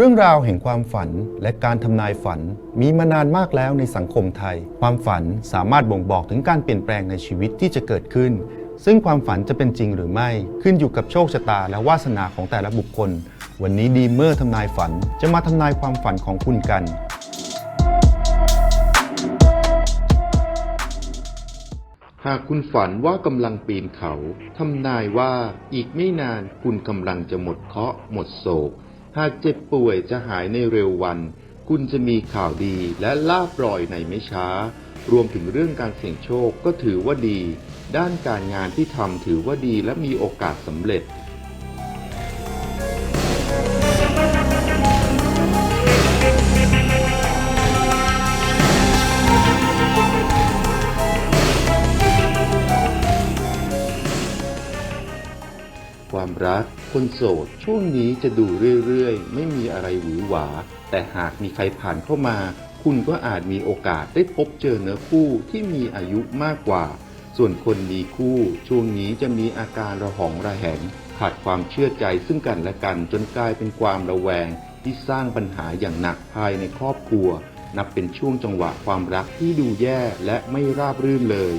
เรื่องราวแห่งความฝันและการทำนายฝันมีมานานมากแล้วในสังคมไทย ความฝันสามารถบ่งบอกถึงการเปลี่ยนแปลงในชีวิตที่จะเกิดขึ้น ซึ่งความฝันจะเป็นจริงหรือไม่ขึ้นอยู่กับโชคชะตาและวาสนาของแต่ละบุคคล วันนี้ดีเมอร์ทำนายฝันจะมาทำนายความฝันของคุณกัน หากคุณฝันว่ากำลังปีนเขาทำนายว่าอีกไม่นานคุณกำลังจะหมดเคราะห์หมดโศก หากเจ็บป่วยจะหายในเร็ววัน คุณจะมีข่าวดีและลาบลอยในไม่ช้า รวมถึงเรื่องการเสี่ยงโชคก็ถือว่าดี ด้านการงานที่ทำถือว่าดีและมีโอกาสสำเร็จ ความรัก คนโสด ช่วงนี้จะดูเรื่อยๆ ไม่มีอะไรหวือหวา แต่หากมีใครผ่านเข้ามา คุณก็อาจมีโอกาสได้พบเจอเนื้อคู่ที่มีอายุมากกว่า ส่วนคนมีคู่ ช่วงนี้จะมีอาการระหองระแหง ขาดความเชื่อใจซึ่งกันและกันจนกลายเป็นความระแวง ที่สร้างปัญหาอย่างหนักภายในครอบครัว นับเป็นช่วงจังหวะความรักที่ดูแย่และไม่ราบรื่นเลย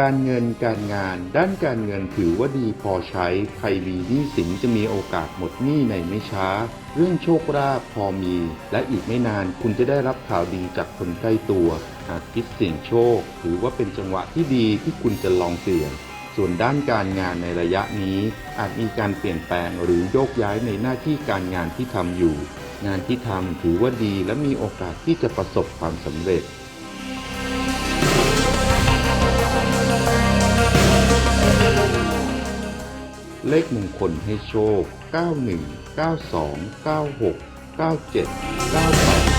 การเงินการงาน ด้านการเงินถือว่าดีพอใช้ ใครมีหนี้สินจะมีโอกาสหมดหนี้ในไม่ช้า เรื่องโชคลาภพอมี และอีกไม่นานคุณจะได้รับข่าวดีจากคนใกล้ตัว หากคิดเสี่ยงโชค ถือว่าเป็นจังหวะที่ดีที่คุณจะลองเสี่ยง ส่วนด้านการงานในระยะนี้ อาจมีการเปลี่ยนแปลงหรือโยกย้ายในหน้าที่การงานที่ทำอยู่ งานที่ทำถือว่าดีและมีโอกาสที่จะประสบความสำเร็จ เลขมงคลให้โชค 91 92 96 97 98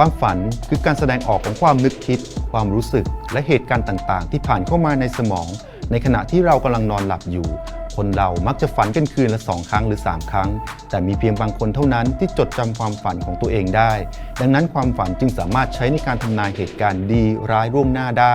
ความฝันคือการแสดงออกของความนึกคิด ความรู้สึก และเหตุการณ์ต่าง ๆ ที่ผ่านเข้ามาในสมอง ในขณะที่เรากำลังนอนหลับอยู่ คนเรามักจะฝันกันคืนละสองครั้งหรือ 3 ครั้ง แต่มีเพียงบางคนเท่านั้นที่จดจำความฝันของตัวเองได้ ดังนั้นความฝันจึงสามารถใช้ในการทำนายเหตุการณ์ดีร้ายร่วงหน้าได้